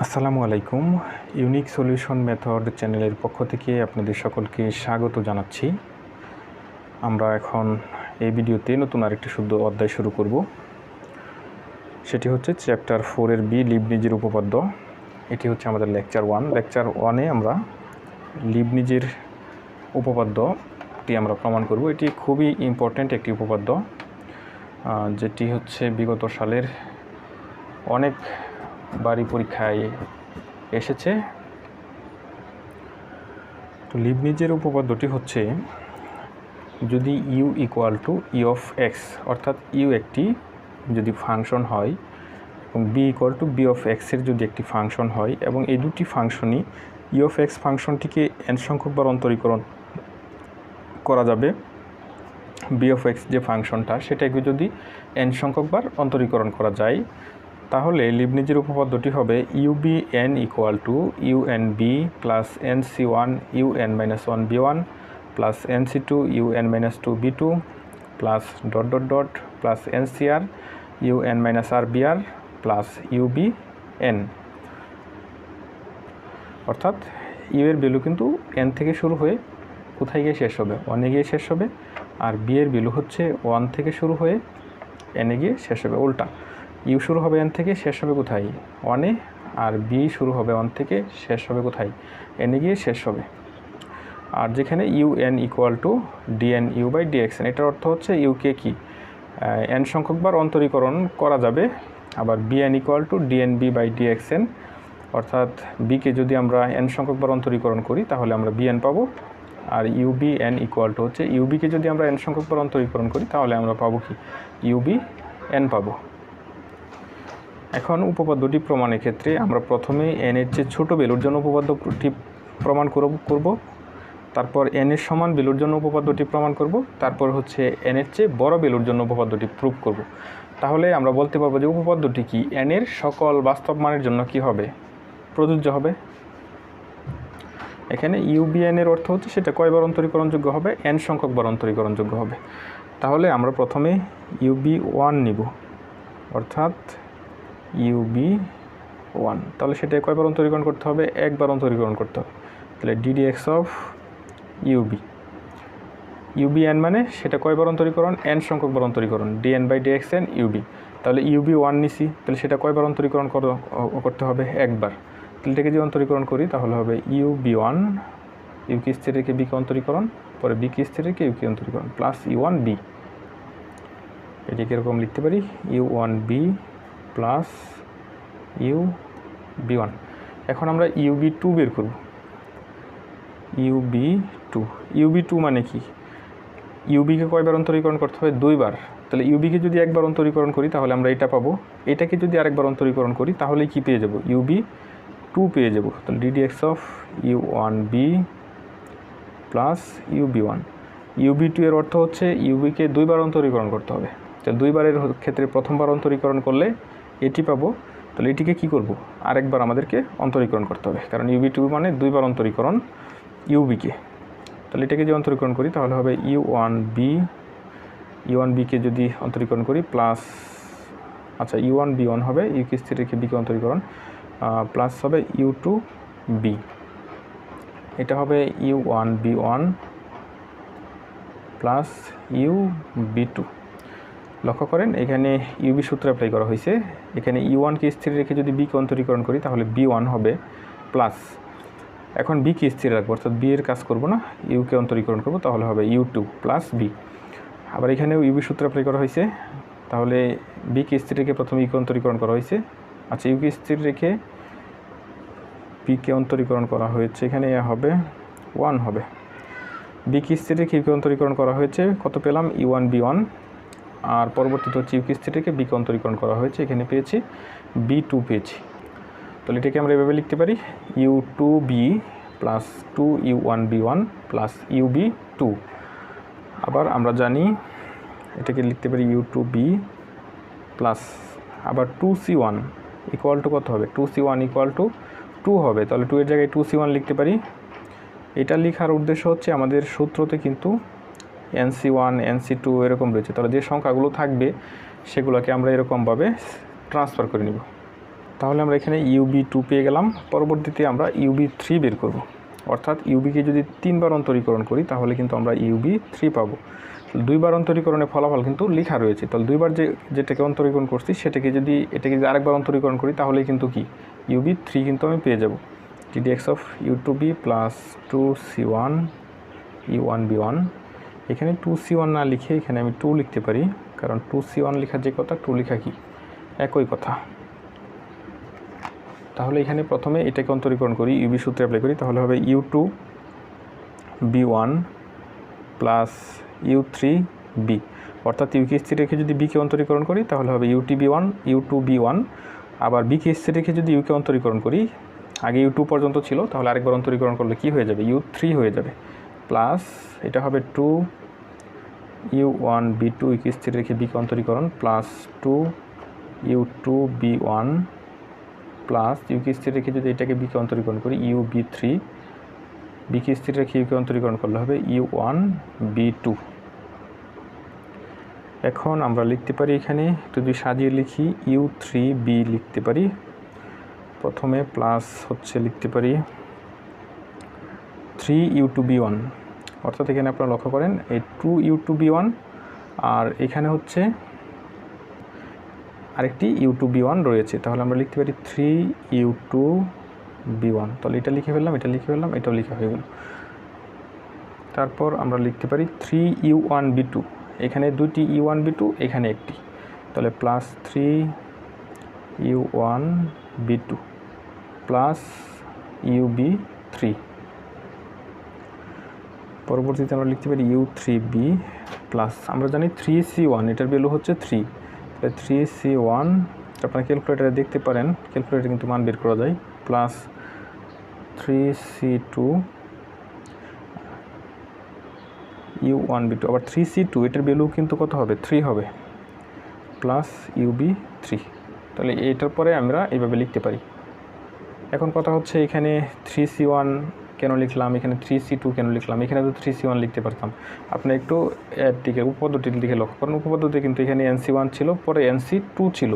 আসসালামু আলাইকুম। Unique solution method চ্যানেলের পক্ষ থেকে আপনাদের সকলকে স্বাগত জানাচ্ছি। আমরা এখন এই ভিডিওতে নতুন আরেকটি শুদ্ধ অধ্যায় শুরু করব। সেটি হচ্ছে চ্যাপ্টার ফোরের বি লিবনিজের উপপাদ্য। এটি হচ্ছে আমাদের লেকচার ওয়ান। লেকচার ওয়ানে আমরা লিবনিজের উপপাদ্যটি আমরা প্রমাণ করব। এটি খুবই ইম্পর্ট্যান্ট একটি উপপাদ্য যেটি হচ্ছে বিগত সালের অনেক পরীক্ষায় এসেছে। তো লিবনিজের উপপাদ্যটি হচ্ছে, যদি U equal to E of X অর্থাৎ ইউ একটি যদি ফাংশন হয়, এবং B equal to B of এক্সের যদি একটি ফাংশন হয়, এবং এই দুটি ফাংশনই ই অফ এক্স ফাংশনটিকে এন সংখ্যকবার অন্তরীকরণ করা যাবে বি অফ এক্স যে ফাংশনটা সেটাকে যদি এন সংখ্যকবার অন্তরীকরণ করা যায় তাহলে লিবনিজের উপপাদ্যটি হবে U B N equal to U N B plus N C one U N minus one B one plus N C two U N minus two B two plus dot dot dot plus N C R U N minus R B R plus U B N অর্থাৎ U এর value কিন্তু N থেকে শুরু হয়ে কোথায় গিয়ে শেষ হবে? ওয়ানে গিয়ে শেষ হবে। আর বি এর ভ্যালু হচ্ছে ওয়ান থেকে শুরু হয়ে এনে গিয়ে শেষ হবে। উল্টা। ইউ শুরু হবে এন থেকে, শেষ হবে কোথায়? ওয়ানে, আর বি শুরু হবে ওয়ান থেকে, শেষ হবে কোথায়? এনে গিয়ে শেষ হবে। আর যেখানে U N equal to DN U by DX N, এটার অর্থ হচ্ছে ইউকে কি এন সংখ্যকবার অন্তরীকরণ করা যাবে। আবার BN equal to DN B by DX N, অর্থাৎ বিকে যদি আমরা এন সংখ্যকবার অন্তরীকরণ করি, তাহলে আমরা বিএন পাবো। আর ইউবি এন ইকুয়াল টু হচ্ছে ইউবিকে যদি আমরা এন সংখ্যকবার অন্তরীকরণ করি, তাহলে আমরা পাবো কি? ইউবি এন পাবো। এখন উপপাদ্যটি প্রমাণের ক্ষেত্রে আমরা প্রথমে এন এর চেয়ে ছোটো বেলুর জন্য উপপাদ্যটি প্রমাণ করব তারপর এন এর সমান বেলুর জন্য উপপাদ্যটি প্রমাণ করব। তারপর হচ্ছে এন এর চেয়ে বড় বেলুর জন্য উপপাদ্যটি প্রুভ করব। তাহলে আমরা বলতে পারব যে উপপাদ্যটি কি? এন এর সকল বাস্তব মানের জন্য কি হবে? প্রযোজ্য হবে। এখানে ইউবিএন এর অর্থ হচ্ছে সেটা কয়বার অন্তরীকরণযোগ্য হবে? এন সংখ্যকবার অন্তরীকরণযোগ্য হবে। তাহলে আমরা প্রথমে ইউবি ওয়ান নিব। অর্থাৎ ইউবি ওয়ান তাহলে সেটা কয়বার অন্তরীকরণ করতে হবে? একবার অন্তরীকরণ করতে হবে। তাহলে DD X of UB UB N মানে সেটা কয়বার অন্তরীকরণ? এন সংখ্যকবার অন্তরীকরণ। DN by DX N UB তাহলে ইউবি ওয়ান নিছি, তাহলে সেটা কয়বার অন্তরীকরণ কর- করতে হবে? একবার। তাহলে এটাকে যদি অন্তরীকরণ করি, তাহলে হবে ইউ বি ওয়ান ইউ কি স্থির রেখে বিকে অন্তরীকরণ, পরে বি কি স্থির রেখে ইউ কি অন্তরীকরণ প্লাস ইউ ওয়ান বি এটিকে এরকম লিখতে পারি? U one B plus U B one এখন আমরা ইউবি টু বের করব ইউবি টু ইউবি টু মানে কি ইউবিকে কয়বার অন্তরীকরণ করতে হবে দুইবার তাহলে ইউবিকে যদি একবার অন্তরীকরণ করি তাহলে আমরা এটা পাবো এটাকে যদি আরেকবার অন্তরীকরণ করি তাহলে কি পেয়ে যাব ইউবি টু পেয়ে যাব তাহলে DD X of U one B plus UB one UB two এর অর্থ হচ্ছে ইউবিকে দুইবার অন্তরীকরণ করতে হবে তাহলে দুইবারের ক্ষেত্রে প্রথমবার অন্তরীকরণ করলে এটি পাবো, তাহলে এটিকে কি করব? আরেকবার আমাদেরকে অন্তরীকরণ করতে হবে, কারণ ইউবি টু মানে দুইবার অন্তরীকরণ ইউবিকে তাহলে এটাকে যদি অন্তরীকরণ করি, তাহলে হবে u one b u one বিকে যদি অন্তরীকরণ করি প্লাস আচ্ছা ইউ ওয়ান বি ওয়ান হবে ইউ কে স্থির রেখে বিকে অন্তরীকরণ প্লাস হবে ইউ টু বি এটা হবে U one B one plus U B two লক্ষ্য করেন, এখানে ইউবি সূত্র অ্যাপ্লাই করা হয়েছে। এখানে ইউ ওয়ানকে স্থির রেখে যদি বিকে অন্তরীকরণ করি, তাহলে বি ওয়ান হবে প্লাস এখন বি কে স্থির রাখব, অর্থাৎ বি এর কাজ করব না ইউকে অন্তরীকরণ করব, তাহলে হবে ইউ টু প্লাস বি আবার এখানেও ইউবি সূত্র অ্যাপ্লাই করা হয়েছে, তাহলে বি কে স্থির রেখে প্রথমে ইউকে অন্তরীকরণ করা হয়েছে। আচ্ছা ইউকে স্থির রেখে বিকে অন্তরীকরণ করা হয়েছে, এখানে হবে ওয়ান হবে। বি কে স্থির রেখে ইউকে অন্তরীকরণ করা হয়েছে, কত পেলাম? ইউ ওয়ান বি ওয়ান আর পরবর্তীতে হচ্ছে ইউকে স্থির রেখে বিকে অন্তরীকরণ করা হয়েছে, এখানে পেয়েছি বি টু পেয়েছি। তাহলে এটাকে আমরা এভাবে লিখতে পারি U two B plus two U one B one plus U B two আবার আমরা জানি, এটাকে লিখতে পারি ইউ টু বি প্লাস আবার two C one equal to কত হবে? Two C one equal to two হবে। তাহলে টু এর জায়গায় টু সি ওয়ান লিখতে পারি। এটা লেখার উদ্দেশ্য হচ্ছে আমাদের সূত্রতে কিন্তু এনসি ওয়ান এনসি টু এরকম রয়েছে। তাহলে যে সংখ্যাগুলো থাকবে, সেগুলোকে আমরা এরকমভাবে ট্রান্সফার করে নিব। তাহলে আমরা এখানে ইউবি টু পেয়ে গেলাম। পরবর্তীতে আমরা ইউবি থ্রি বের করব। অর্থাৎ ইউবিকে যদি তিনবার অন্তরীকরণ করি, তাহলে কিন্তু আমরা ইউবি থ্রি পাবো। দুইবার অন্তরীকরণের ফলাফল কিন্তু লেখা রয়েছে। তাহলে দুইবার যে, যেটাকে অন্তরীকরণ করছি, সেটাকে যদি, এটাকে যদি আরেকবার অন্তরীকরণ করি, তাহলে কিন্তু কি? ইউবি থ্রি কিন্তু আমি পেয়ে যাব। GD X of U two B plus two C one U one B one এখানে টু সি ওয়ান না লিখে এখানে আমি টু লিখতে পারি, কারণ টু সি ওয়ান লেখার যে কথা টু লেখা কি? একই কথা। তাহলে এখানে প্রথমে এটাকে অন্তরীকরণ করি ইউবি সূত্রে অ্যাপ্লাই করি, তাহলে হবে U two B one plus U three B অর্থাৎ ইউকে স্থির রেখে যদি বিকে অন্তরীকরণ করি, তাহলে হবে UT B one U two B one আবার বিকে স্থির রেখে যদি ইউকে অন্তরীকরণ করি, আগে ইউ টু পর্যন্ত ছিল, তাহলে আরেকবার অন্তরীকরণ করলে কি হয়ে যাবে? ইউ থ্রি হয়ে যাবে। প্লাস এটা হবে two U one B two UK স্থির রেখে বিকে অন্তরীকরণ plus two U two B one plus UK স্থির রেখে যদি এটাকে বিকে অন্তরীকরণ করি ইউ বি থ্রি বিকে স্থির রেখে ইউকে অন্তরীকরণ করলে হবে ইউ ওয়ান বি টু। এখন আমরা লিখতে পারি এখানে যদি সাজিয়ে লিখি, ইউ থ্রি বি লিখতে পারি। প্রথমে প্লাস হচ্ছে লিখতে পারি। Three U two B one. অর্থাৎ এখানে আপনারা লক্ষ্য করেন, এই two U two B one আর এখানে হচ্ছে আরেকটি ইউ টু বি ওয়ান রয়েছে। তাহলে আমরা লিখতে পারি three U two B one তাহলে এটা লিখে ফেললাম, এটা লিখে ফেললাম, এটাও লিখা হয়ে গেল। তারপর আমরা লিখতে পারি three U one B two এখানে দুটি ইউ ওয়ান বি টু এখানে একটি। তাহলে plus three U one B two plus U B three পরবর্তীতে আমরা লিখতে পারি ইউ থ্রি বি প্লাস আমরা জানি থ্রি সি ওয়ান এটার ভ্যালু হচ্ছে থ্রি তাহলে থ্রি সি ওয়ান আপনারা ক্যালকুলেটারে দেখতে পারেন ক্যালকুলেটারে কিন্তু মান বের করা যায় plus three C two U one B two আবার থ্রি সি টু এটার ভ্যালু কিন্তু কত হবে? থ্রি হবে প্লাস ইউবি থ্রি তাহলে এটার পরে আমরা এইভাবে লিখতে পারি। এখন কথা হচ্ছে এখানে থ্রি সি ওয়ান কেন লিখলাম? এখানে থ্রি সি টু কেন লিখলাম? এখানে তো থ্রি সি ওয়ান লিখতে পারতাম। আপনি একটু এর দিকে, উপপদ্ধতির দিকে লক্ষ্য করেন। উপপদ্ধতি কিন্তু এখানে এনসি ওয়ান ছিল, পরে এনসি টু ছিল।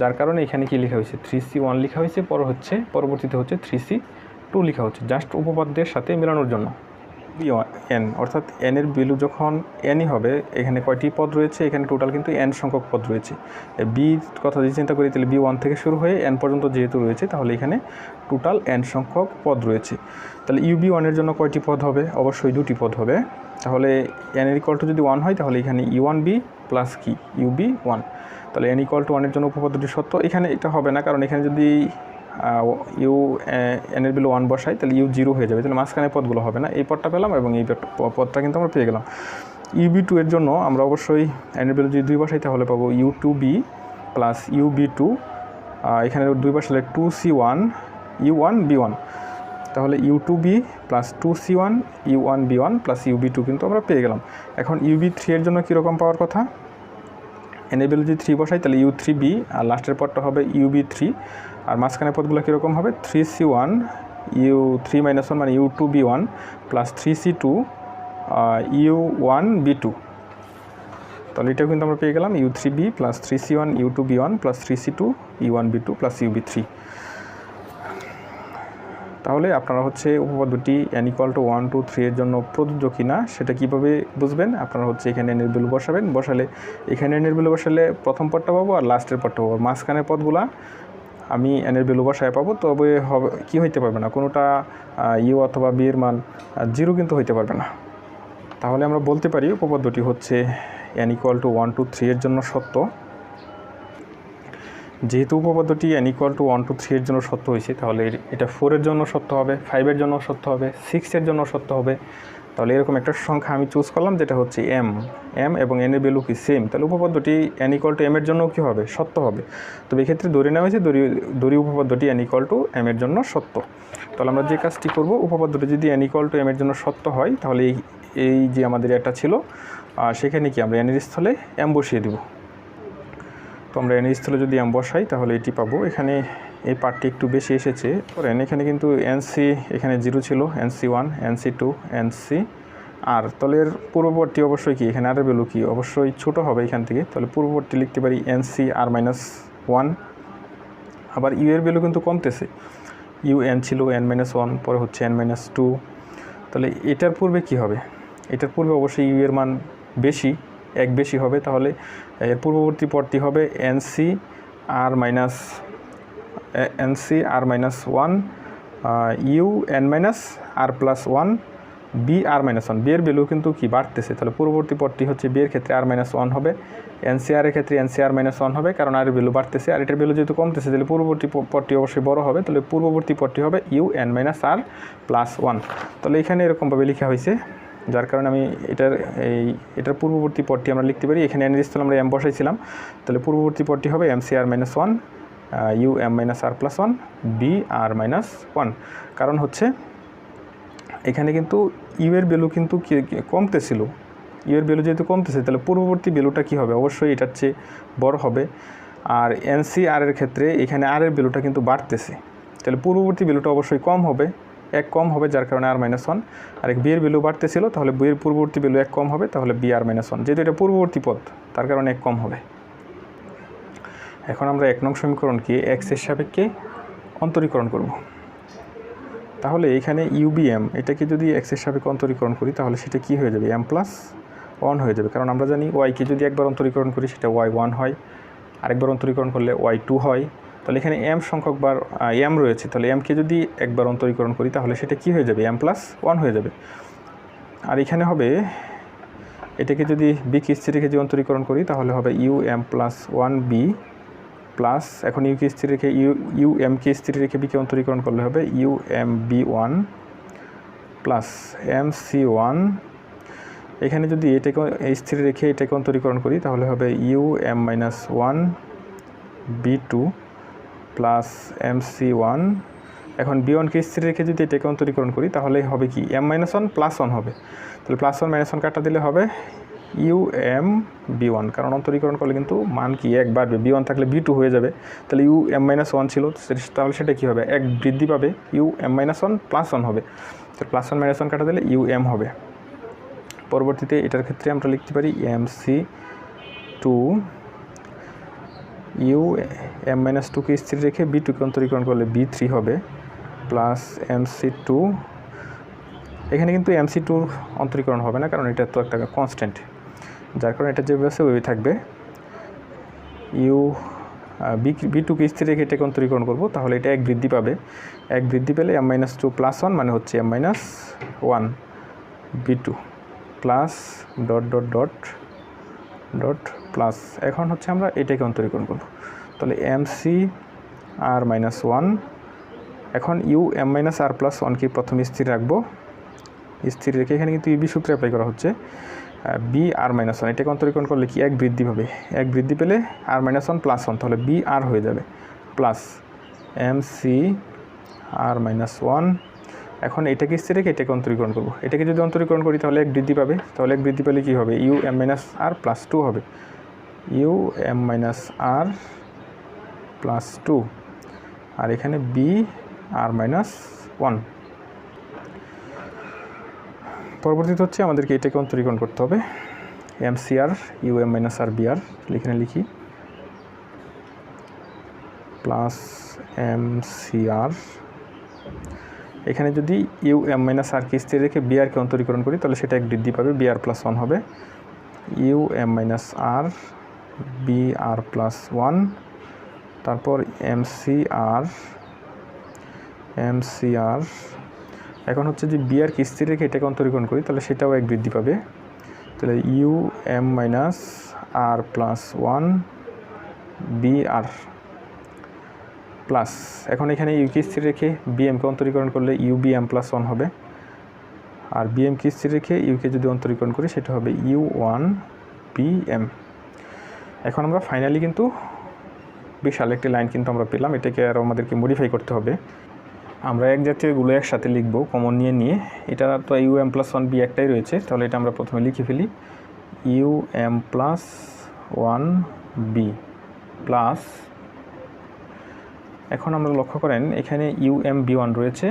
যার কারণে এখানে কি লেখা হয়েছে? থ্রি সি ওয়ান লেখা হয়েছে, পর হচ্ছে, পরবর্তীতে হচ্ছে থ্রি সি টু লেখা হচ্ছে। জাস্ট উপপাদ্যের সাথে মেলানোর জন্য। এন অর্থাৎ এন এর ভ্যালু যখন এনই হবে, এখানে কয়টি পদ রয়েছে? এখানে টোটাল কিন্তু এন সংখ্যক পদ রয়েছে। বি কথা যদি চিন্তা করি, তাহলে বি ওয়ান থেকে শুরু হয়ে এন পর্যন্ত যেহেতু রয়েছে, তাহলে এখানে টোটাল এন সংখ্যক পদ রয়েছে। তাহলে ইউবি ওয়ানের জন্য কয়টি পদ হবে? অবশ্যই দুটি পদ হবে। তাহলে এন এর ইকল টু যদি ওয়ান হয়, তাহলে এখানে ইউ ওয়ান বি প্লাস কি? ইউবি ওয়ান তাহলে এন ইকল টু ওয়ানের জন্য উপপাদ্যটি সত্য। এখানে এটা হবে না, কারণ এখানে যদি ইউ এন এর বিলো ওয়ান বসাই, তাহলে ইউ জিরো হয়ে যাবে। তাহলে মাঝখানে পদগুলো হবে না। এই পদটা পেলাম এবং এই পদটা কিন্তু আমরা পেয়ে গেলাম। ইউবি টু এর জন্য আমরা অবশ্যই এন এর বিলো যদি দুই বসাই, তাহলে পাবো U two B plus U B two এখানে দুই বসালে two C one U one B one তাহলে U two B plus two C one U one B one plus U B two কিন্তু আমরা পেয়ে গেলাম। এখন ইউবি থ্রি এর জন্য কীরকম পাওয়ার কথা? এনেবেল যদি থ্রি বসাই, তাহলে ইউ থ্রি বি আর লাস্টের পরটা হবে ইউবি থ্রি আর মাঝখানে পদগুলো কীরকম হবে? Three C one U three minus one মানে U two B one plus three C two U one B two তাহলে এটাও কিন্তু আমরা পেয়ে গেলাম। U three B plus three C one U two B one plus three C two U one B two plus U B three তাহলে আপনারা হচ্ছে উপপাদ্যটি N equal to one two three এর জন্য প্রযোজ্য কিনা সেটা কীভাবে বুঝবেন? আপনারা হচ্ছে এখানে এনের বিলু বসাবেন। বসালে এখানে এনের বিলু বসালে প্রথম পদটা পাবো আর লাস্টের পদটা পাবো। মাঝখানের পদগুলা আমি এনের বিলু বসায় পাবো। তবে হবে, কী হইতে পারবে না? কোনোটা ইউ অথবা বি এর মান জিরো কিন্তু হইতে পারবে না। তাহলে আমরা বলতে পারি উপপাদ্যটি হচ্ছে N equal to one two three এর জন্য সত্য। যেহেতু উপপাদ্যটি N equal to one two three এর জন্য সত্য হয়েছে, তাহলে এটা ফোরের জন্য সত্য হবে ফাইভের জন্য সত্য হবে সিক্সের জন্য সত্য হবে। তাহলে এরকম একটা সংখ্যা আমি চুজ করলাম, যেটা হচ্ছে এম এম এবং এন এর ভ্যালু কি সেম তাহলে উপপাদ্যটি এন ইকুয়াল টু এম এর জন্য কী হবে? সত্য হবে। তবে এক্ষেত্রে ধরে নেওয়া হয়েছে দড়ি দড়ি উপপাদ্যটি এন ইকুয়াল টু এম এর জন্য সত্য। তাহলে আমরা যে কাজটি করব, উপপাদ্যটি যদি এন ইকুয়াল টু এম এর জন্য সত্য হয়, তাহলে এই এই যে আমাদের এটা ছিল সেখানে কি আমরা এনের স্থলে এম বসিয়ে দেবো? তো আমরা এনের স্থলে যদি এম বসাই, তাহলে এটি পাবো। এখানে এই পার্টটি একটু বেশি এসেছে। করেন এখানে কিন্তু এনসি এখানে জিরো ছিল NC one NC two NC R তাহলে এর পূর্ববর্তী অবশ্যই কি? এখানে আর ভ্যালু কি? অবশ্যই ছোট হবে এখান থেকে। তাহলে পূর্ববর্তী লিখতে পারি এনসি আর মাইনাস ওয়ান আবার ইউ এর ভ্যালু কিন্তু কমতেছে। ইউ এন ছিল এন মাইনাস ওয়ান পরে হচ্ছে এন মাইনাস টু তাহলে এটার পূর্বে কি হবে? এটার পূর্বে অবশ্যই ইউ এর মান বেশি, এক বেশি হবে। তাহলে এর পূর্ববর্তী পদটি হবে n c r minus n c r minus one u n minus r plus one b r minus one b এর ভ্যালু কিন্তু কি? বাড়তেছে। তাহলে পূর্ববর্তী পদটি হচ্ছে বিয়ের ক্ষেত্রে আর মাইনাস ওয়ান হবে। এনসিআর এর ক্ষেত্রে এনসিআর মাইনাস ওয়ান হবে, কারণ আর ভ্যালু বাড়তেছে। আর এটার ভ্যালু যেহেতু কমতেছে, তাহলে পূর্ববর্তী পদটি অবশ্যই বড় হবে। তাহলে পূর্ববর্তী পদটি হবে U N minus R plus one তাহলে এখানে এরকমভাবে লেখা হয়েছে। যার কারণে আমি এটার এই, এটার পূর্ববর্তী পদটি আমরা লিখতে পারি। এখানে এন স্থলে আমরা এম বসাইছিলাম। তাহলে পূর্ববর্তী পদটি হবে M C R minus one U M minus R plus one B R minus one কারণ হচ্ছে, এখানে কিন্তু ইউ এর ভ্যালু কিন্তু কমতেছিল। ইউ এর ভ্যালু যেহেতু কমতেছে, তাহলে পূর্ববর্তী ভ্যালুটা কী হবে? অবশ্যই এটার চেয়ে বড় হবে। আর এনসি আর এর ক্ষেত্রে এখানে আর এর ভ্যালুটা কিন্তু বাড়তেছে। তাহলে পূর্ববর্তী ভ্যালুটা অবশ্যই কম হবে। এক কম হবে, যার কারণে আর মাইনাস ওয়ান আর এক বি এর ভ্যালু বাড়তেছিল তাহলে বি এর পূর্ববর্তী ভ্যালু এক কম হবে, তাহলে বি আর মাইনাস ওয়ান যেহেতু এটা পূর্ববর্তী পদ, তার কারণে এক কম হবে। এখন আমরা এক নং সমীকরণকে এক্সের সাপেক্ষে অন্তরীকরণ করব। তাহলে এখানে ইউবিএম এটাকে যদি এক্সের সাপেক্ষে অন্তরীকরণ করি, তাহলে সেটা কি হয়ে যাবে? এম প্লাস ওয়ান হয়ে যাবে। কারণ আমরা জানি ওয়াইকে যদি একবার অন্তরীকরণ করি, সেটা ওয়াই ওয়ান হয়। আরেকবার অন্তরীকরণ করলে ওয়াই টু হয়। তাহলে এখানে এম সংখ্যকবার এম রয়েছে। তাহলে এমকে যদি একবার অন্তরীকরণ করি, তাহলে সেটা কি হয়ে যাবে? এম প্লাস ওয়ান হয়ে যাবে। আর এখানে হবে, এটাকে যদি বি কিস্তি রেখে যদি অন্তরীকরণ করি, তাহলে হবে U M plus one B plus এখন ইউ কিস্তি রেখে ইউ ইউ এম কে স্থির রেখে বিকে অন্তরীকরণ করলে হবে U M B one plus M C one এখানে যদি এটাকে স্থির রেখে এটাকে অন্তরীকরণ করি, তাহলে হবে U M minus one B two plus M C one এখন বি ওয়ানকে স্থির রেখে যদি এটাকে অন্তরীকরণ করি, তাহলে হবে কি? M minus one plus one হবে। তাহলে প্লাস ওয়ান মাইনাস ওয়ান কাটা দিলে হবে ইউ এম বি ওয়ান কারণ অন্তরীকরণ করলে কিন্তু মান কি? এক বাড়বে। বি ওয়ান থাকলে বি টু হয়ে যাবে। তাহলে ইউ এম মাইনাস ওয়ান ছিল তাহলে সেটা কী হবে? এক বৃদ্ধি পাবে। U M minus one plus one হবে। তো প্লাস ওয়ান মাইনাস ওয়ান কাটা দিলে ইউ এম হবে। পরবর্তীতে এটার ক্ষেত্রে আমরা লিখতে পারি M C two U M minus টুকে স্থির রেখে বি টুকে অন্তরীকরণ করলে বি থ্রি হবে, প্লাস এম সি টু। এখানে কিন্তু এম সি টুর অন্তরীকরণ হবে না, কারণ এটা তো একটা কনস্ট্যান্ট যার কারণে এটা যেভাবে আছে ওইভাবে থাকবে। ইউ বি বি টুকে স্থির রেখে এটাকে অন্তরীকরণ করব, তাহলে এটা এক বৃদ্ধি পাবে। এক বৃদ্ধি পেলে M minus two plus one মানে হচ্ছে M minus one, B two, plus dot dot dot dot plus এখন হচ্ছে আমরা এটাকে অন্তরীকরণ করব। তাহলে M C R minus one এখন U M minus R plus ওয়ানকে প্রথমে স্থির রাখব। স্থির রেখে এখানে কিন্তু ইবি সূত্রে অ্যাপ্লাই করা হচ্ছে। বি আর মাইনাস ওয়ান এটাকে অন্তরীকরণ করলে কি এক বৃদ্ধি পাবে? এক বৃদ্ধি পেলে R minus one plus one তাহলে বি আর হয়ে যাবে। Plus M C R minus one এখন এটাকে স্থির রেখে এটাকে অন্তরীকরণ করব। এটাকে যদি অন্তরীকরণ করি তাহলে এক বৃদ্ধি পাবে। তাহলে এক বৃদ্ধি পেলে কী হবে? U M minus R plus two হবে। U, M minus R plus two. আর এখানে বি আর মাইনাস ওয়ান। পরবর্তীতে হচ্ছে আমাদেরকে এটাকে অন্তরীকরণ করতে হবে। M C R U M minus R B R এখানে লিখি। প্লাস এম সি আর এখানে যদি ইউ এম মাইনাস আর কে স্থির রেখে বি আরকে অন্তরীকরণ করি, তাহলে সেটা এক বৃদ্ধি পাবে। বি আর প্লাস ওয়ান হবে। U M minus R B R plus one তারপর M C R M C R এখন হচ্ছে যে বি আর কিস্তি রেখে এটাকে অন্তরীকরণ করি, তাহলে সেটাও এক বৃদ্ধি পাবে। তাহলে U M minus R plus one B R plus এখন এখানে ইউ কে স্থির রেখে বিএমকে অন্তরীকরণ করলে U B M plus one হবে। আর বিএম কে স্থির রেখে ইউকে যদি অন্তরীকরণ করি, সেটা হবে ইউ ওয়ান বি এম এখন আমরা ফাইনালি কিন্তু বিশাল একটি লাইন কিন্তু আমরা পেলাম। এটাকে আরও আমাদেরকে মডিফাই করতে হবে। আমরা এক জাতীয়গুলো একসাথে লিখব কমন নিয়ে নিয়ে। এটা তো U M plus one B একটাই রয়েছে। তাহলে এটা আমরা প্রথমে লিখে ফেলি। U M plus one B plus এখন আমরা লক্ষ্য করেন, এখানে ইউ এম বি ওয়ান রয়েছে।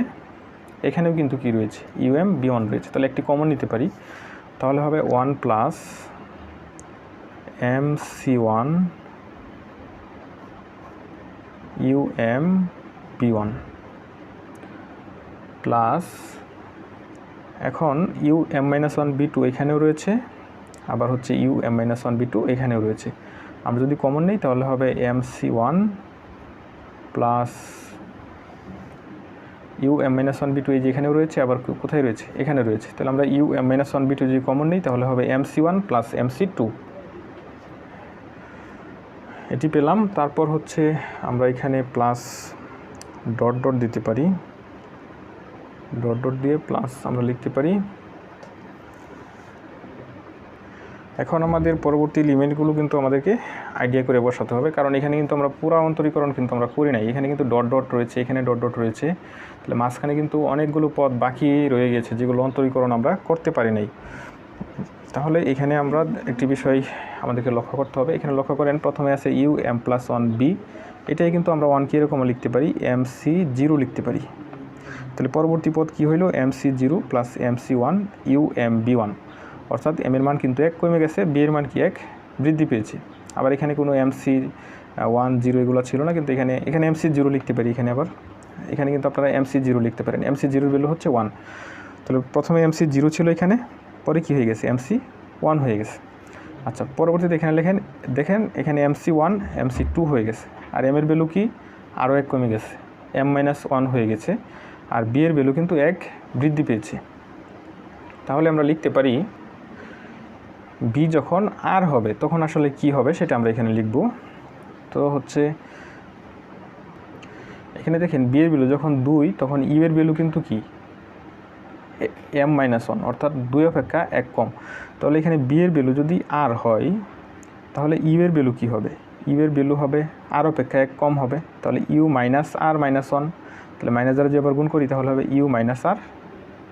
এখানেও কিন্তু কি রয়েছে? ইউ এম বি ওয়ান রয়েছে। তাহলে একটি কমন নিতে পারি। তাহলে হবে one plus M C one U M B one plus এখন U M minus one B two এখানেও রয়েছে, আবার হচ্ছে U M minus one B two এখানেও রয়েছে। আমরা যদি কমন নেই, তাহলে হবে M C one plus U M minus one B two এই যে এখানেও রয়েছে, আবার কোথায় রয়েছে? এখানে রয়েছে। তাহলে আমরা U M minus one B two যদি কমন নেই, তাহলে হবে M C one plus M C two এটি পেলাম। তারপর হচ্ছে আমরা এখানে প্লাস ডট ডট দিতে পারি। ডট ডট দিয়ে প্লাস আমরা লিখতে পারি। এখন আমাদের পরবর্তী লিমিটগুলো কিন্তু আমাদেরকে আইডিয়া করে বসাতে হবে। কারণ এখানে কিন্তু আমরা পুরো অন্তরীকরণ কিন্তু আমরা করি নাই। এখানে কিন্তু ডট ডট রয়েছে, এখানে ডট ডট রয়েছে। তাহলে মাঝখানে কিন্তু অনেকগুলো পদ বাকি রয়ে গেছে, যেগুলো অন্তরীকরণ আমরা করতে পারি নাই। তাহলে এখানে আমরা একটি বিষয় আমাদেরকে লক্ষ্য করতে হবে। এখানে লক্ষ্য করেন, প্রথমে আছে U, M plus one, B. এটাই কিন্তু আমরা ওয়ান কি এরকম লিখতে পারি, এম, সি, জিরো লিখতে পারি। তাহলে পরবর্তী পদ কী হইল? M, C, zero plus M, C, one, U, M, B, one. অর্থাৎ এম এর মান কিন্তু এক কমে গেছে, বি এর মান কি এক? বৃদ্ধি পেয়েছে। আবার এখানে কোনো এম, সি ওয়ান, জিরো এগুলো ছিল না, কিন্তু এখানে এখানে এম, সি, জিরো লিখতে পারি এখানে আবার। এখানে কিন্তু আপনারা এম, সি, জিরো লিখতে পারেন। এম, সি, জিরোর ভ্যালু হচ্ছে ওয়ান তাহলে প্রথমে এম, সি, জিরো ছিল এখানে। পরে কী হয়ে গেছে? এম সি ওয়ান হয়ে গেছে। আচ্ছা পরবর্তীতে এখানে লেখেন, দেখেন এখানে M C one M C two হয়ে গেছে। আর এম এর ভ্যালু কি? আরও এক কমে গেছে। এম মাইনাস ওয়ান হয়ে গেছে। আর বি এর ভ্যালু কিন্তু এক বৃদ্ধি পেয়েছে। তাহলে আমরা লিখতে পারি বি যখন আর হবে, তখন আসলে কি হবে সেটা আমরা এখানে লিখব। তো হচ্ছে, এখানে দেখেন বি এর ভ্যালু যখন দুই, তখন ইউ এর ভ্যালু কিন্তু কি? এম মাইনাস ওয়ান অর্থাৎ দুই অপেক্ষা এক কম। তাহলে এখানে বি এর ভ্যালু যদি আর হয়, তাহলে ইউ এর ভ্যালু কী হবে? ইউ এর ভ্যালু হবে আর অপেক্ষা এক কম হবে। তাহলে U minus R minus one তাহলে মাইনাস দ্বারা যদি আবার গুণ করি, তাহলে হবে U minus R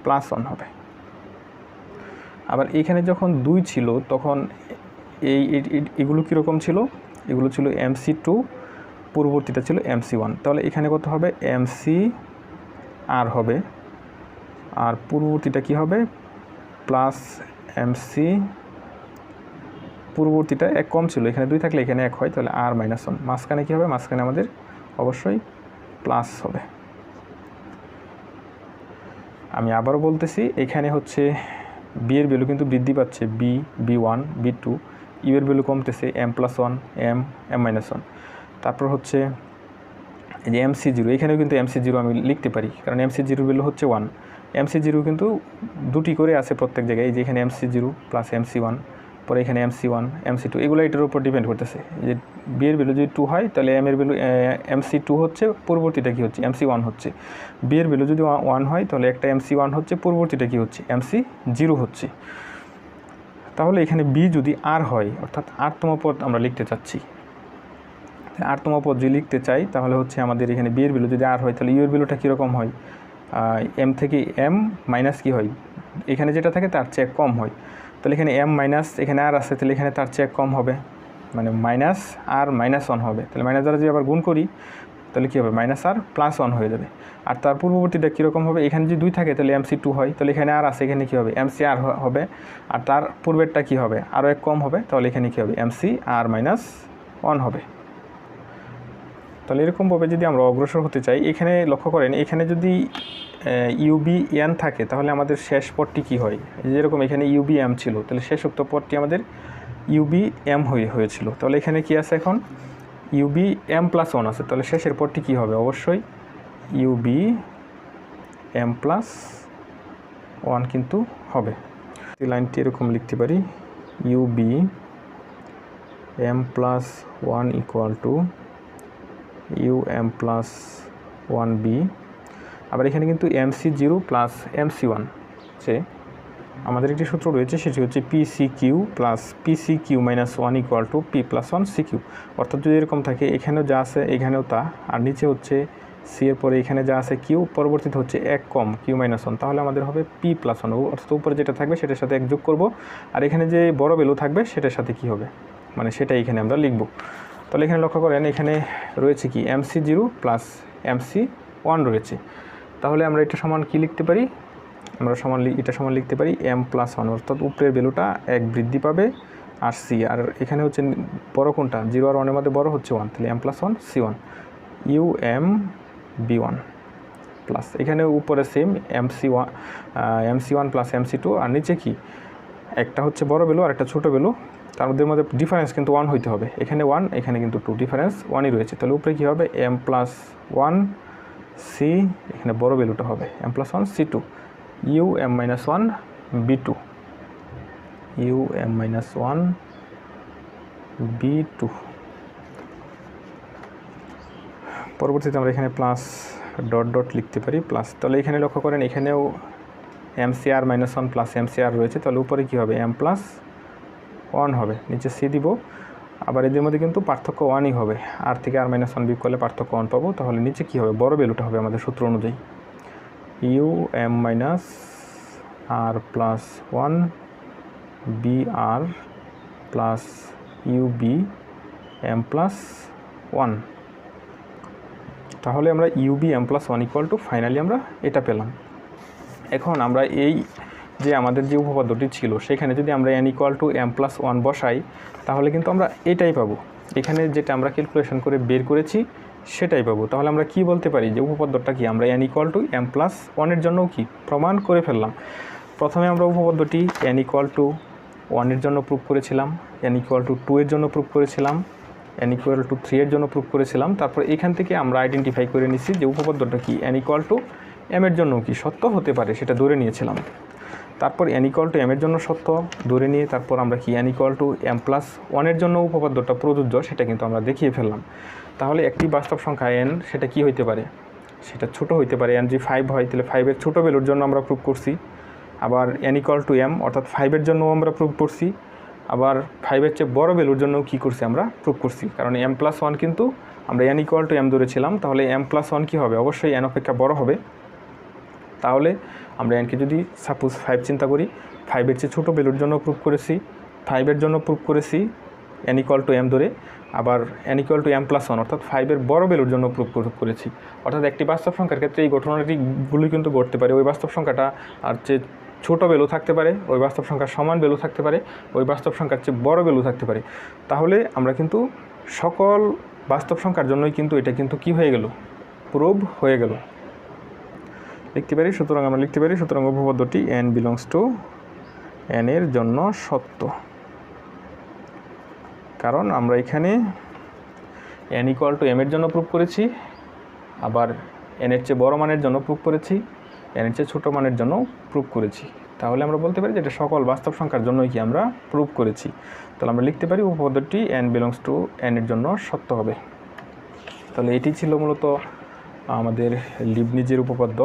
plus one হবে। আবার এখানে যখন দুই ছিল, তখন এই এগুলো কীরকম ছিল? এগুলো ছিল এমসি টু পূর্ববর্তীটা ছিল এমসি ওয়ান তাহলে এখানে কত হবে? এমসি আর হবে। আর পূর্ববর্তীটা কি হবে? প্লাস এমসি পূর্ববর্তীটা এক কম ছিল, এখানে দুই থাকলে এখানে এক হয়, তাহলে আর মাইনাস ওয়ান মাঝখানে কী হবে? মাঝখানে আমাদের অবশ্যই প্লাস হবে। আমি আবারও বলতেছি, এখানে হচ্ছে বি এর ভ্যালু কিন্তু বৃদ্ধি পাচ্ছে B B one B two U এর ভ্যালু কমতেছে M plus one M M minus one তারপর হচ্ছে এই যে এমসি জিরো এখানেও কিন্তু এমসি জিরো আমি লিখতে পারি, কারণ এমসি জিরো ভ্যালু হচ্ছে ওয়ান এমসি জিরো কিন্তু দুটি করে আছে প্রত্যেক জায়গায়। এই যে এখানে M C zero plus M C one পরে এখানে এমসি ওয়ান এমসি টু এগুলো এটার উপর ডিপেন্ড করতেছে। যে বি এর ভ্যালু যদি টু হয়, তাহলে এম এর ভ্যালু এমসি টু হচ্ছে পূর্ববর্তীটা কী হচ্ছে? এমসি ওয়ান হচ্ছে। বি এর ভ্যালু যদি ওয়ান হয়, তাহলে একটা এমসি ওয়ান হচ্ছে পূর্ববর্তীটা কী হচ্ছে? এমসি জিরো হচ্ছে। তাহলে এখানে বি যদি আর হয়, অর্থাৎ আরতম পদ আমরা লিখতে চাচ্ছি। আরতম পদ যদি লিখতে চাই, তাহলে হচ্ছে আমাদের এখানে বি এর ভ্যালু যদি আর হয়, তাহলে ইউ এর ভ্যালুটা কীরকম হয়? এম থেকে এম মাইনাস কী হয়? এখানে যেটা থাকে তার চেয়ে কম হয়। তাহলে এখানে এম মাইনাস এখানে আর আছে, তাহলে এখানে তার চেয়ে কম হবে। মানে মাইনাস আর মাইনাস ওয়ান হবে। তাহলে মাইনাস দ্বারা যদি আবার গুণ করি, তাহলে কী হবে? মাইনাস আর প্লাস ওয়ান হয়ে যাবে। আর তার পূর্ববর্তীটা কীরকম হবে? এখানে যদি দুই থাকে, তাহলে এমসি টু হয়। তাহলে এখানে আর আছে, এখানে কী হবে? এমসি আর হবে। আর তার পূর্বেরটা কী হবে? আরও এক কম হবে। তাহলে এখানে কী হবে? এমসি আর মাইনাস ওয়ান হবে। তাহলে এরকমভাবে যদি আমরা অগ্রসর হতে চাই, এখানে লক্ষ্য করেন, এখানে যদি ইউবি এন থাকে, তাহলে আমাদের শেষ পদটি কী হয়? যেরকম এখানে ইউবি এম ছিল, তাহলে শেষ উক্ত পদটি আমাদের ইউবি এম হয়ে, হয়েছিল। তাহলে এখানে কি আছে এখন? ইউবি এম প্লাস ওয়ান আছে, তাহলে শেষের পদটি কী হবে? অবশ্যই ইউবি এম প্লাস ওয়ান কিন্তু হবে। লাইনটি এরকম লিখতে পারি U B M plus one equal to U M plus one B আবার এখানে কিন্তু M C zero plus M C one যে আমাদের একটি সূত্র রয়েছে, সেটি হচ্ছে P C Q plus P C Q minus one equal to P plus one C Q অর্থাৎ যদি এরকম থাকে, এখানেও যা আছে, এখানেও তা, আর নিচে হচ্ছে সি এর পরে এখানে যা আছে কিউ পরবর্তীতে হচ্ছে এক কম কিউ মাইনাস ওয়ান তাহলে আমাদের হবে পি প্লাস ওয়ান অর্থাৎ উপরে যেটা থাকবে, সেটার সাথে এক যোগ করব। আর এখানে যে বড় ভ্যালু থাকবে, সেটার সাথে কি হবে? মানে সেটাই এখানে আমরা লিখব। তাহলে এখানে লক্ষ্য করেন, এখানে রয়েছে কি? M C zero plus M C one রয়েছে। তাহলে আমরা এটা সমান কি লিখতে পারি? আমরা সমান এটা সমান লিখতে পারি এম প্লাস ওয়ান অর্থাৎ উপরের ভ্যালুটা এক বৃদ্ধি পাবে আর সি আর এখানে হচ্ছে বড় কোনটা? জিরো আর ওয়ানের মধ্যে বড় হচ্ছে ওয়ান তাহলে M plus one C one U M B one plus এখানে উপরে same M C one M C one plus M C two আর নিচে কি? একটা হচ্ছে বড় ভ্যালু আর একটা ছোটো ভ্যালু মধ্যে মধ্যে ডিফারেন্স কিন্তু ওয়ান হইতে হবে। এখানে ওয়ান এখানে কিন্তু টু ডিফারেন্স ওয়ানই রয়েছে। তাহলে উপরে কী হবে? এম প্লাস ওয়ান সি এখানে বড় ভ্যালুটা হবে। M plus one C two U M minus one B two U M minus one B two পরবর্তীতে আমরা এখানে প্লাস ডট ডট লিখতে পারি প্লাস তাহলে এখানে লক্ষ্য করেন, এখানেও M C R minus one plus M C R রয়েছে। তাহলে উপরে কী হবে? এম প্লাস ওয়ান হবে, নিচে সি দিব। আবার এদের মধ্যে কিন্তু পার্থক্য ওয়ানই হবে। আর থেকে আর মাইনাস ওয়ান বিয়োগ করলে পার্থক্য ওয়ান পাবো। তাহলে নিচে কী হবে? বড় ভ্যালুটা হবে আমাদের সূত্র অনুযায়ী। U M minus R plus one B R plus U B M plus one তাহলে আমরা U B M plus one equal to finally আমরা এটা পেলাম। এখন আমরা এই যে আমাদের যে উপপাদ্যটি ছিল, সেখানে যদি আমরা N equal to M plus one বসাই, তাহলে কিন্তু আমরা এটাই পাবো। এখানে যেটা আমরা ক্যালকুলেশন করে বের করেছি, সেটাই পাবো। তাহলে আমরা কি বলতে পারি যে উপপাদ্যটা কি? আমরা N equal to M plus ওয়ানের জন্যও কি? প্রমাণ করে ফেললাম। প্রথমে আমরা উপপাদ্যটি এন ইকুয়াল টু ওয়ানের জন্য প্রুভ করেছিলাম এন ইকুয়াল টু টু এর জন্য প্রুভ করেছিলাম এন ইকুয়াল টু থ্রি এর জন্য প্রুভ করেছিলাম। তারপর এখান থেকে আমরা আইডেন্টিফাই করে নিছি যে উপপাদ্যটা কি? এন ইকুয়াল টু এম এর জন্য কি? সত্য হতে পারে, সেটা ধরে নিয়েছিলাম। তারপর ইকুয়াল টু এম এর জন্য সত্য, ধরে নিয়ে তারপর আমরা কি ইকুয়াল টু এম প্লাস ওয়ানের জন্য উপপাদ্যটা প্রযোজ্য, সেটা কিন্তু আমরা দেখিয়ে ফেললাম। তাহলে একটি বাস্তব সংখ্যা এন সেটা কি হইতে পারে? সেটা ছোট হইতে পারে এন যদি ফাইভ হয়, তাহলে ফাইভের ছোটো ভ্যালুর জন্য আমরা প্রুভ করছি। আবার ইকুয়াল টু এম অর্থাৎ ফাইভের জন্যও আমরা প্রুভ করছি। আবার ফাইভের চেয়ে বড় ভ্যালুর জন্যও কী করছি আমরা প্রুভ করছি। কারণ এম প্লাস ওয়ান কিন্তু আমরা এন ইকুয়াল টু এম ধরেছিলাম, তাহলে এম প্লাস ওয়ান কী হবে? অবশ্যই এন অপেক্ষা বড় হবে। তাহলে আমরা এনকে যদি সাপোজ ফাইভ চিন্তা করি ফাইভের চেয়ে ছোটো ভ্যালুর জন্য প্রুভ করেছি ফাইভের জন্য প্রুভ করেছি এন ইকুয়াল টু এম ধরে, আবার N equal to M plus one অর্থাৎ ফাইভের বড় ভ্যালুর জন্য প্রুভ করেছি। অর্থাৎ একটি বাস্তব সংখ্যার ক্ষেত্রে এই ঘটনাটিগুলি কিন্তু ঘটতে পারে। ওই বাস্তব সংখ্যাটা আর চেয়ে ছোটো ভ্যালু থাকতে পারে, ওই বাস্তব সংখ্যার সমান ভ্যালু থাকতে পারে, ওই বাস্তব সংখ্যার চেয়ে বড় ভ্যালু থাকতে পারে। তাহলে আমরা কিন্তু সকল বাস্তব সংখ্যার জন্যই কিন্তু এটা কিন্তু কি হয়ে গেল? প্রুভ হয়ে গেল। লিখতে পারি, সুতরাং আমরা লিখতে পারি, সুতরাং উপপাদ্যটি এন বিলংস টু এন এর জন্য সত্য। কারণ আমরা এখানে এন ইকুয়াল টু এম এর জন্য প্রুভ করেছি, আবার এন এর চেয়ে বড় মানের জন্য প্রুভ করেছি এন এর চেয়ে ছোটো মানের জন্য প্রুফ করেছি। তাহলে আমরা বলতে পারি যে এটা সকল বাস্তব সংখ্যার জন্যই কি আমরা প্রুভ করেছি। তাহলে আমরা লিখতে পারি উপপাদ্যটি এন বিলংস টু এন এর জন্য সত্য হবে। তাহলে এটি ছিল মূলত আমাদের লিবনিজের উপপাদ্য।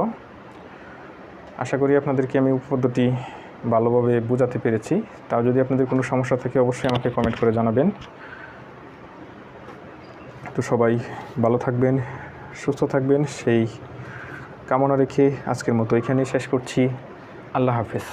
আশা করি আপনাদেরকে আমি উপপদ্ধতি ভালোভাবে বোঝাতে পেরেছি। তাও যদি আপনাদের কোনো সমস্যা থাকে, অবশ্যই আমাকে কমেন্ট করে জানাবেন। তো সবাই ভালো থাকবেন, সুস্থ থাকবেন। সেই কামনা রেখে আজকের মতো এখানেই শেষ করছি। আল্লাহ হাফেজ।